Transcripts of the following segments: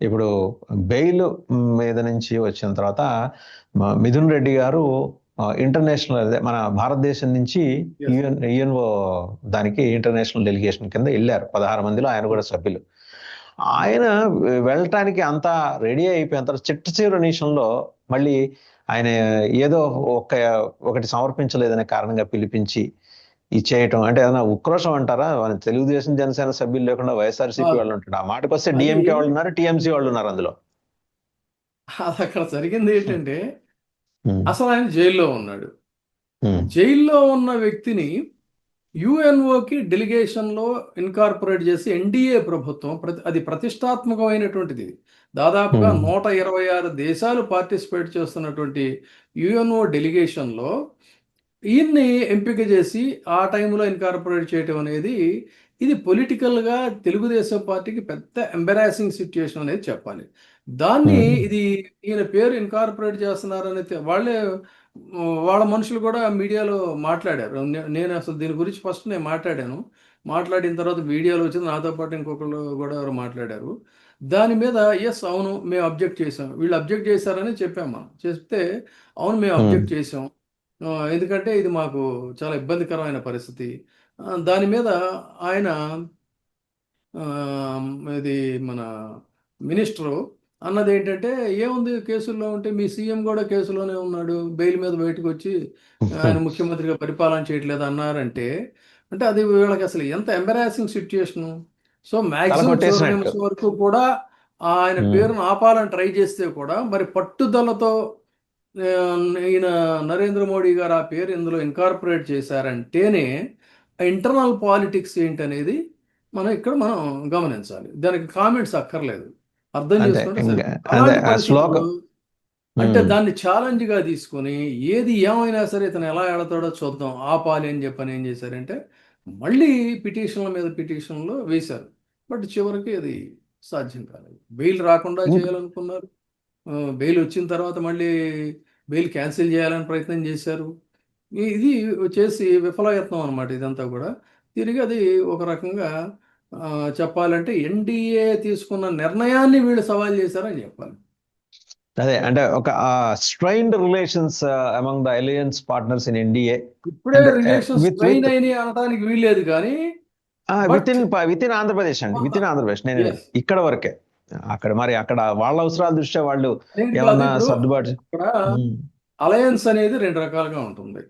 ఇప్పుడు బెయిల్ మీద నుంచి వచ్చిన తర్వాత మిథున్ రెడ్డి గారు ఇంటర్నేషనల్ అదే మన భారతదేశం నుంచి. యుఎన్ యుఎన్ఓ దానికి ఇంటర్నేషనల్ డెలిగేషన్ కింద వెళ్ళారు పదహారు మందిలో ఆయన కూడా సభ్యులు ఆయన వెళ్ళటానికి అంతా రెడీ అయిపోయిన తర్వాత చిట్ట చివరి నిమిషంలో మళ్ళీ ఆయన ఏదో ఒక ఒకటి సమర్పించలేదనే కారణంగా పిలిపించి ఇచ్చేయటం. అంటే ఏదైనా ఉక్రోషం అంటారా? తెలుగుదేశం జనసేన సభ్యులు లేకుండా వైఎస్ఆర్సీపీ. వాళ్ళు ఉంటాడు ఆ మాటకు వస్తే డిఎంకే వాళ్ళు ఉన్నారు టీఎంసీ వాళ్ళు ఉన్నారు అందులో. అది అక్కడ జరిగింది ఏంటంటే అసలు ఆయన జైల్లో ఉన్నాడు. జైల్లో ఉన్న వ్యక్తిని యుఎన్ఓకి డెలిగేషన్లో ఇన్కార్పొరేట్ చేసి ఎన్డీఏ ప్రభుత్వం ప్రతి అది ప్రతిష్టాత్మకమైనటువంటిది. దాదాపుగా. నూట ఇరవై ఆరు దేశాలు పార్టిసిపేట్ చేస్తున్నటువంటి యుఎన్ఓ డెలిగేషన్లో ఈయన్ని ఎంపిక చేసి ఆ టైంలో ఇన్కార్పొరేట్ చేయటం అనేది ఇది పొలిటికల్గా తెలుగుదేశం పార్టీకి పెద్ద ఎంబరాసింగ్ సిచ్యుయేషన్ అనేది చెప్పాలి. దాన్ని. ఇది ఈయన పేరు ఇన్కార్పొరేట్ చేస్తున్నారని వాళ్ళే వాళ్ళ మనుషులు కూడా మీడియాలో మాట్లాడారు. నేను అసలు దీని గురించి ఫస్ట్ నేను మాట్లాడాను. మాట్లాడిన తర్వాత వీడియోలో వచ్చింది. నాతో పాటు ఇంకొకరు కూడా ఎవరు మాట్లాడారు. దాని మీద ఎస్ అవును మేము అబ్జెక్ట్ చేసాం వీళ్ళు అబ్జెక్ట్ చేశారని చెప్పాం మనం. చెప్తే అవును మేము అబ్జెక్ట్ చేసాం ఎందుకంటే ఇది మాకు చాలా ఇబ్బందికరమైన పరిస్థితి. దాని మీద ఆయన ఇది మన మినిస్టరు అన్నది ఏంటంటే ఏముంది కేసుల్లో ఉంటే మీ సీఎం కూడా కేసులోనే ఉన్నాడు బెయిల్ మీద బయటకు వచ్చి ఆయన ముఖ్యమంత్రిగా పరిపాలన చేయట్లేదు అన్నారంటే అంటే అది వీళ్ళకి అసలు ఎంత ఎంబరాసింగ్ సిచ్యుయేషన్ సో మ్యాక్సిమం వరకు కూడా ఆయన. పేరును ఆపాలని ట్రై చేస్తే కూడా మరి పట్టుదలతో ఈయన నరేంద్ర మోడీ గారు ఆ పేరు ఇందులో ఇన్కార్పొరేట్ చేశారంటేనే ఇంటర్నల్ పాలిటిక్స్ ఏంటనేది మనం ఇక్కడ మనం గమనించాలి. దానికి కామెంట్స్ అక్కర్లేదు. అర్థం చేసుకుంటే అంటే దాన్ని ఛాలెంజ్గా తీసుకొని ఏది ఏమైనా సరే ఇతను ఎలా ఎడతాడో చూద్దాం. ఆపాలి అని చెప్పని ఏం చేశారంటే మళ్ళీ పిటిషన్ల మీద పిటిషన్లు వేశారు. బట్ చివరికి అది సాధ్యం కాలేదు. బెయిల్ రాకుండా. చేయాలనుకున్నారు. బెయిల్ వచ్చిన తర్వాత మళ్ళీ బెయిల్ క్యాన్సిల్ చేయాలని ప్రయత్నం చేశారు. ఇది చేసి విఫలయత్నం అనమాట ఇదంతా కూడా. తిరిగి అది ఒక రకంగా చెప్పాలంటే ఎన్డీఏ తీసుకున్న నిర్ణయాన్ని వీళ్ళు సవాల్ చేశారని చెప్పాలి. అదే అంటే ఒక strained relations among the alliance partners in NDA ఇప్పుడే రిలేషన్స్ స్ట్రెయిన్ with- అయినాయి అనడానికి వీల్లేదు కానీ with in with in Andhra Pradesh అండి విత్ ఇన్ ఆంధ్రప్రదేశ్ నేను. ఇక్కడ వరకే. అక్కడ మరి అక్కడ వాళ్ళ అవసరాల దృష్ట్యా వాళ్ళు ఏమన్నా సర్దుబాటు అలయన్స్ అనేది రెండు రకాలుగా ఉంటుంది.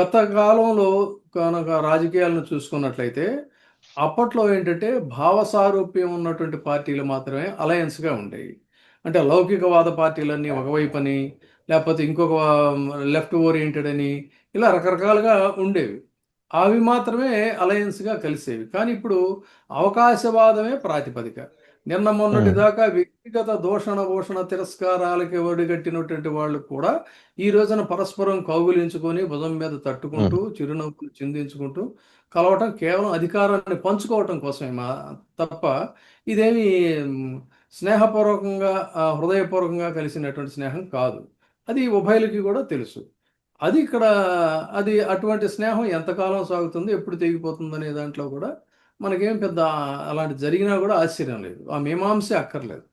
గత కాలంలో కనుక రాజకీయాలను చూసుకున్నట్లయితే అప్పట్లో ఏంటంటే భావ సారూప్యం ఉన్నటువంటి పార్టీలు మాత్రమే alliance గా ఉండేవి. అంటే లౌకికవాద పార్టీలన్నీ ఒకవైపని లేకపోతే ఇంకొక లెఫ్ట్ ఓరియంటెడ్ అని ఇలా రకరకాలుగా ఉండేవి. అవి మాత్రమే alliance గా కలిసేవి. కానీ ఇప్పుడు అవకాశవాదమే ప్రాతిపదిక. నిన్న మొన్నటి. దాకా వ్యక్తిగత దూషణ భూషణ తిరస్కారాలకి ఒడిగట్టినటువంటి వాళ్ళు కూడా ఈ రోజున పరస్పరం కౌగులించుకొని భుజం మీద తట్టుకుంటూ చిరునవ్వులు చిందించుకుంటూ కలవటం కేవలం అధికారాన్ని పంచుకోవటం కోసమే మా తప్ప ఇదేమి స్నేహపూర్వకంగా హృదయపూర్వకంగా కలిసినటువంటి స్నేహం కాదు. అది ఉభయలకి కూడా తెలుసు. అది ఇక్కడ అది అటువంటి స్నేహం ఎంతకాలం సాగుతుంది ఎప్పుడు తెగిపోతుంది అనే దాంట్లో కూడా మనకేం పెద్ద అలాంటి జరిగినా కూడా ఆశ్చర్యం లేదు. ఆ మీమాంసే అక్కర్లేదు.